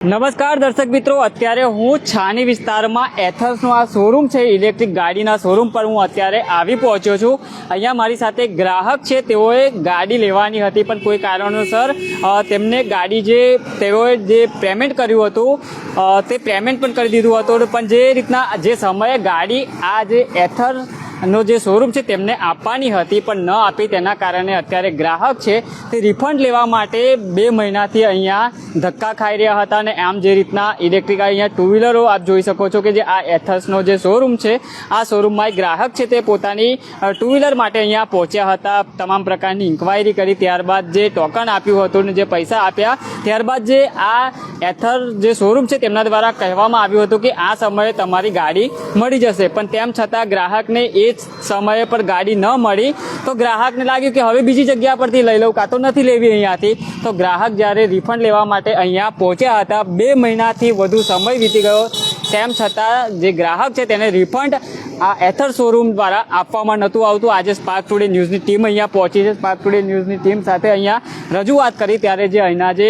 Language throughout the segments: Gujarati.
નમસ્કાર દર્શક મિત્રો, અત્યારે હું છાની વિસ્તારમાં એથર્સનો આ શોરૂમ છે ઇલેક્ટ્રિક ગાડીના શોરૂમ પર હું અત્યારે આવી પહોંચ્યો છું. અહીંયા મારી સાથે ગ્રાહક છે, તેઓએ ગાડી લેવાની હતી, પણ કોઈ કારણોસર તેમને ગાડી જે, તેઓએ જે પેમેન્ટ કર્યું હતું તે પેમેન્ટ પણ કરી દીધું હતું, પણ જે રીતના, જે સમયે ગાડી આ જે એથર નો જે શોરૂમ છે તેમને આપવાની હતી, પણ ન આપી. તેના કારણે અત્યારે ગ્રાહક છે તે રિફંડ લેવા માટે બે મહિનાથી અહીંયા ધક્કા ખાઈ રહ્યા હતા અને આમ જે રીતના ઇલેક્ટ્રિક અહીંયા ટુ વ્હીલરો આપ જોઈ શકો છો કે જે આ એથર્સનો જે શોરૂમ છે, આ શોરૂમમાં ગ્રાહક છે તે પોતાની ટુ વ્હીલર માટે અહીંયા પહોંચ્યા હતા. તમામ પ્રકારની ઇન્ક્વાયરી કરી, ત્યારબાદ જે ટોકન આપ્યું હતું ને જે પૈસા આપ્યા, ત્યારબાદ જે આ એથર જે શોરૂમ છે તેમના દ્વારા કહેવામાં આવ્યું હતું કે આ સમયે તમારી ગાડી મળી જશે. પણ તેમ છતાં ગ્રાહકને એ સમયે પર ગાડી ન મળી, તો ગ્રાહકને લાગ્યું કે હવે બીજી જગ્યા પરથી લઈ લઉં, કાં તો નથી લેવી અહીંયાથી. તો ગ્રાહક જ્યારે રિફંડ લેવા માટે અહીંયા પહોંચ્યા હતા, બે મહિનાથી વધુ સમય વીતી ગયો. તેમ છતાં જે ગ્રાહક છે તેને રિફંડ આ એથર શોરૂમ દ્વારા આપવામાં નહોતું આવતું. આજે સ્પાર્ક ટુડે ન્યૂઝની ટીમ અહીંયા પહોંચી છે. સ્પાર્ક ટુડે ન્યૂઝની ટીમ સાથે અહીંયા રજૂઆત કરી. ત્યારે જે અહીંના જે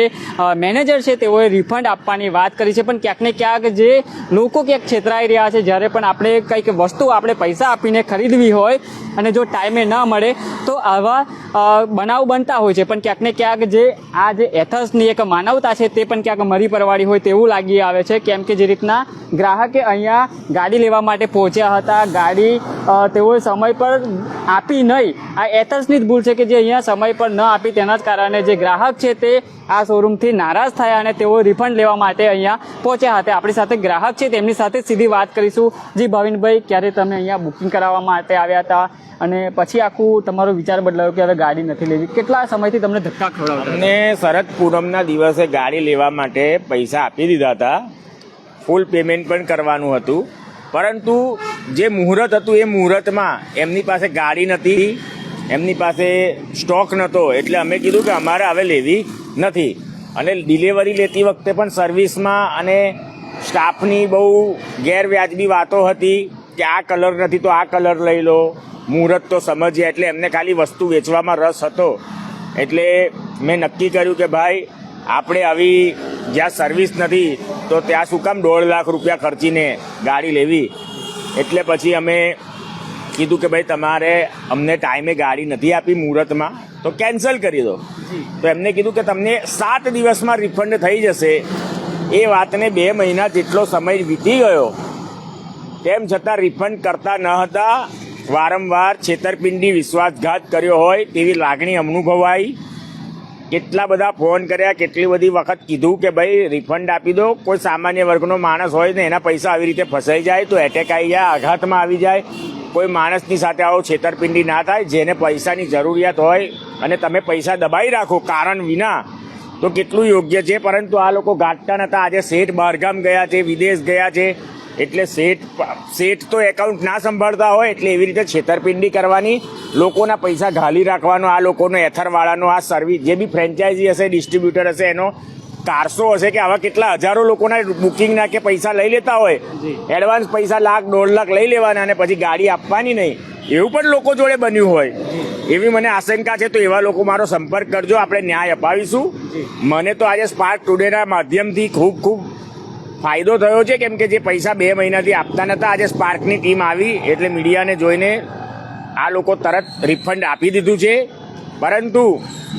મેનેજર છે તેઓએ રિફંડ આપવાની વાત કરી છે. પણ ક્યાંક ને ક્યાંક જે લોકો ક્યાંક છેતરાઈ રહ્યા છે, જ્યારે પણ આપણે કંઈક વસ્તુ આપણે પૈસા આપીને ખરીદવી હોય અને જો ટાઈમે ન મળે, તો આવા બનાવ બનતા હોય છે. પણ ક્યાંક ને ક્યાંક જે આ જે એથર્સની એક માનવતા છે તે પણ ક્યાંક મરી પરવાડી હોય તેવું લાગી આવે છે. કેમ કે જે રીતના ગ્રાહકે અહીંયા ગાડી લેવા માટે પહોંચ્યા હતા ગાડી તેઓ સમય પર આપી નહીં. આ એથર્સની જ ભૂલ છે કે જે અહીંયા સમય પર ન આપી તેના જ કારણે જે ગ્રાહક છે તે આ શોરૂમથી નારાજ થયા અને તેઓ રિફંડ લેવા માટે અહીંયા પહોંચ્યા હતા. આપણી સાથે ગ્રાહક છે, તેમની સાથે સીધી વાત કરીશું. જી, ભાવિનભાઈ, ક્યારે તમે અહીંયા બુકિંગ કરાવવા માટે આવ્યા હતા? અને પછી આખું તમારો વિચાર બદલાયો કે હવે ગાડી નથી લેવી. કેટલા સમયથી તમને ધક્કા ખવડાવતા અમને શરદ પૂનમના દિવસે ગાડી લેવા માટે પૈસા આપી દીધા હતા. ફૂલ પેમેન્ટ પણ કરવાનું હતું. પરંતુ જે મુહૂર્ત હતું એ મુહૂર્તમાં એમની પાસે ગાડી નથી એમની પાસે સ્ટોક નહોતો. એટલે અમે કીધું કે અમારે હવે લેવી નથી. અને ડિલિવરી લેતી વખતે પણ સર્વિસમાં અને સ્ટાફની બહુ ગેરવ્યાજબી વાતો હતી કે આ કલર નથી તો આ કલર લઈ લો. મુહૂર્ત તો સમજ્યા એટલે એમને ખાલી વસ્તુ વેચવામાં રસ હતો. એટલે મેં નક્કી કર્યું કે ભાઈ, આપણે આવી જ્યાં સર્વિસ નથી, તો ત્યાં શું કામ દોઢ લાખ રૂપિયા ખર્ચીને ગાડી લેવી? એટલે પછી અમે કીધું કે ભાઈ, તમારે અમને ટાઈમે ગાડી નથી આપી મુહૂર્તમાં, તો કેન્સલ કરી દો. તો એમને કીધું કે, તમને સાત દિવસમાં રિફંડ થઈ જશે. એ વાતને બે મહિના જેટલો સમય વીતી ગયો. તેમ છતાં રિફંડ કરતા ન હતા. વારંવાર છેતરપિંડી, વિશ્વાસઘાત કર્યો હોય તેવી લાગણી અનુભવાઈ. કેટલા બધા ફોન કર્યા, કેટલી બધી વખત કીધું કે ભાઈ રિફંડ આપી દો. કોઈ સામાન્ય વર્ગનો માણસ હોય ને, એના પૈસા આવી રીતે ફસાઈ જાય, તો એટેક આવી જાય, આઘાતમાં આવી જાય. કોઈ માણસની સાથે આવો છેતરપિંડી ના થાય, જેને પૈસાની જરૂરિયાત હોય અને તમે પૈસા દબાઈ રાખો કારણ વિના, તો કેટલું યોગ્ય છે. પરંતુ આ લોકો ગાંઠતા નહોતા આજે શેઠ બહારગામ ગયા છે, વિદેશ ગયા છે. એટલે શેઠ શેઠ તો એકાઉન્ટ ના સંભાળતા હોય એટલે એવી રીતે છેતરપિંડી કરવાની લોકોના પૈસા ઘાલી રાખવાનો આ લોકોનો એથરવાળાનો આ સર્વિસ જે બી ફ્રેન્ચાઇઝી હશે ડિસ્ટ્રીબ્યુટર હશે એનો કારસો હશે કે આવા કેટલા હજારો લોકોના બુકિંગના કે પૈસા લઈ લેતા હોય એડવાન્સ પૈસા લાખ દોઢ લાખ લઈ લેવાના અને પછી ગાડી આપવાની નહીં. એવું પણ લોકો જોડે બન્યું હોય. એવી મને આશંકા છે તો એવા લોકો મારો સંપર્ક કરજો આપણે ન્યાય અપાવીશું. મને તો આજે સ્પાર્ક ટુડેના માધ્યમથી ખૂબ ખૂબ ફાયદો થયો છે કેમ કે જે પૈસા બે મહિનાથી આપતા નહોતા આજે સ્પાર્કની ટીમ આવી એટલે મીડિયાને જોઈને આ લોકો તરત રિફંડ આપી દીધું છે. પરંતુ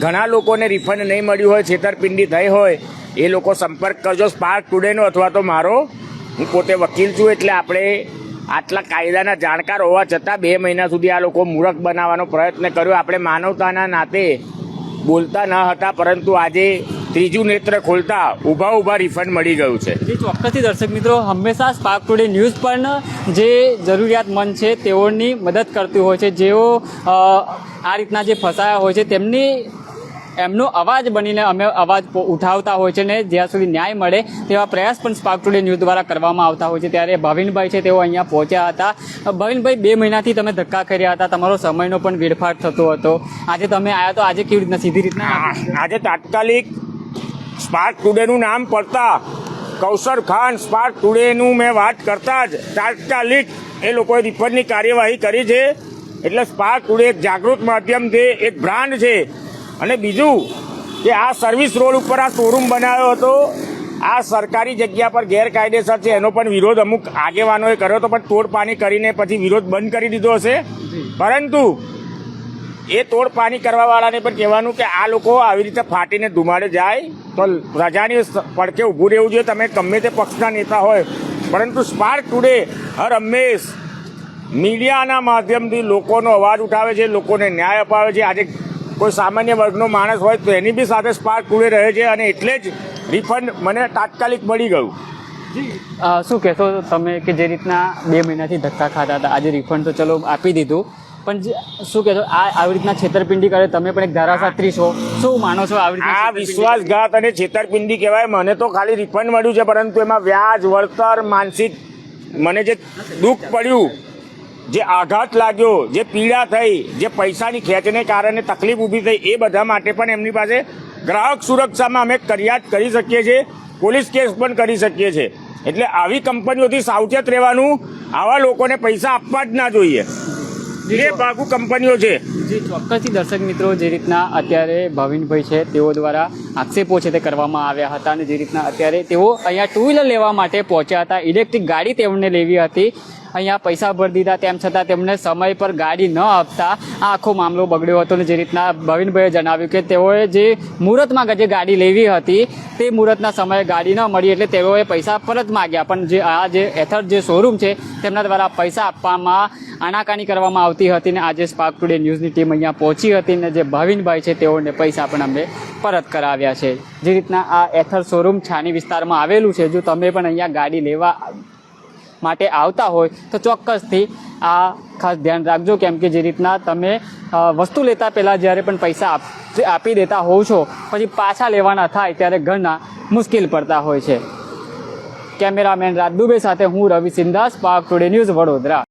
ઘણા લોકોને રિફંડ નહીં મળ્યું હોય, છેતરપિંડી થઈ હોય, એ લોકો સંપર્ક કરજો. સ્પાર્ક ટુડેનો અથવા તો મારો. હું પોતે વકીલ છું એટલે આપણે આટલા કાયદાના જાણકાર હોવા છતાં બે મહિના સુધી આ લોકો મૂરખ બનાવવાનો પ્રયત્ન કર્યો. આપણે માનવતાના નાતે બોલતા ન હતા, પરંતુ આજે ત્રીજું નેત્ર ખોલતા ઊભા ઊભા રિફંડ મળી ગયું છે. જે ચોક્કસથી દર્શક મિત્રો હંમેશા સ્પાર્ક ટુડે ન્યૂઝ પણ જે જરૂરિયાતમંદ છે તેઓની મદદ કરતી હોય છે. જેઓ આ રીતના જે ફસાયા હોય છે તેમની એમનો અવાજ બનીને અમે અવાજ ઉઠાવતા હોય છે ને જ્યાં સુધી ન્યાય મળે તેવા પ્રયાસ પણ સ્પાર્ક ટુડે ન્યૂઝ દ્વારા કરવામાં આવતા હોય છે. ત્યારે ભાવિનભાઈ છે તેઓ અહીંયા પહોંચ્યા હતા. ભાવિનભાઈ બે મહિનાથી તમે ધક્કા કર્યા હતા. તમારો સમયનો પણ વેડફાટ થતો હતો. આજે તમે આવ્યા તો આજે કેવી રીતના સીધી રીતના આજે તાત્કાલિક સ્પાર્ક ટુડેનું નામ પડતા કૌશર ખાન સ્પાર્ક ટુડેનું મેં વાત કરતા જ તાત્કાલિક એ લોકોએ રિફંડની કાર્યવાહી કરી છે. એટલે સ્પાર્ક ટુડે એક જાગૃત માધ્યમ છે એક બ્રાન્ડ છે. અને બીજું કે આ સર્વિસ રોડ ઉપર આ શોરૂમ બનાવ્યો હતો. આ સરકારી જગ્યા પર ગેરકાયદેસર છે એનો પણ વિરોધ અમુક આગેવાનોએ કર્યો હતો પણ તોડપાણી કરીને પછી વિરોધ બંધ કરી દીધો હશે. પરંતુ એ તોડ પાણી કરવાવાળાને પણ કહેવાનું કે આ લોકો આવી રીતે ફાટીને ધુમાડે જાય તો પ્રજાની પડખે ઊભું રહેવું જોઈએ. તમે ગમે તે પક્ષના નેતા હોય, પરંતુ સ્પાર્ક ટુડે હર હંમેશ મીડિયાના માધ્યમથી લોકોનો અવાજ ઉઠાવે છે, લોકોને ન્યાય અપાવે છે. આજે કોઈ સામાન્ય વર્ગનો માણસ હોય તો એની બી સાથે સ્પાર્ક ટુડે રહે છે અને એટલે જ રિફંડ મને તાત્કાલિક મળી ગયું. શું કહેશો તમે કે જે રીતના બે મહિનાથી ધક્કા ખાતા હતા, આજે રિફંડ તો ચલો આપી દીધું. પણ જે- શું કહેશો આ આવી રીતના છેતરપિંડી કરે તમે પણ એક ધારાશાસ્ત્રી છો. શું માનો છો આવી આ વિશ્વાસઘાત અને છેતરપિંડી કહેવાય. મને તો ખાલી રિફંડ મળ્યું છે પરંતુ એમાં વ્યાજ વળતર માનસિક મને જે દુઃખ પડ્યું જે આઘાત લાગ્યો જે પીડા થઈ જે પૈસાની ખેંચને કારણે તકલીફ ઊભી થઈ એ બધા માટે પણ એમની પાસે ગ્રાહક સુરક્ષામાં અમે ફરિયાદ કરી શકીએ છીએ પોલીસ કેસ પણ કરી શકીએ છીએ. એટલે આવી કંપનીઓથી સાવચેત રહેવાનું આવા લોકોને પૈસા આપવા જ ના જોઈએ. એ ભાગુ કંપનીઓ છે. જે ચોક્કસથી દર્શક મિત્રો જે રીતના અત્યારે ભાવિનભાઈ છે તેઓ દ્વારા આક્ષેપો છે તે કરવામાં આવ્યા હતા અને જે રીતના અત્યારે તેઓ અહીંયા ટુ વ્હીલર લેવા માટે પહોંચ્યા હતા. ઇલેક્ટ્રિક ગાડી તેમને લેવી હતી. અહીંયા પૈસા ભરી દીધા. તેમ છતાં તેમને સમય પર ગાડી ન આપતા આખો મામલો બગડ્યો હતો અને જે રીતના ભવિનભાઈએ જણાવ્યું કે તેઓએ જે મુહૂર્તમાં જે ગાડી લેવી હતી, તે મુહૂર્તના સમયે ગાડી ન મળી એટલે તેઓએ પૈસા પરત માગ્યા. પણ જે આ જે એથર જે શોરૂમ છે, તેમના દ્વારા પૈસા આપવામાં આનાકાની કરવામાં આવતી હતી ને આજે સ્પાર્ક ટુડે ન્યૂઝની ટીમ અહીંયા પહોંચી હતી ને જે ભવિનભાઈ છે, તેઓને પૈસા પણ અમે પરત કરાવ્યા છે. જે રીતના આ એથર શોરૂમ છાની વિસ્તારમાં આવેલું છે, જો તમે પણ અહીંયા ગાડી લેવા માટે આવતા હોય તો ચોક્કસથી આ ખાસ ધ્યાન રાખજો કેમ કે જે રીતના તમે વસ્તુ લેતા પહેલાં જ્યારે પણ પૈસા આપ દેતા હોવ છો, પછી પાછા લેવાના થાય ત્યારે ઘણા મુશ્કેલ પડતા હોય છે. કેમેરામેન રાત દુબે સાથે હું રવિ સિંધાસ પાક ટુડે ન્યૂઝ વડોદરા.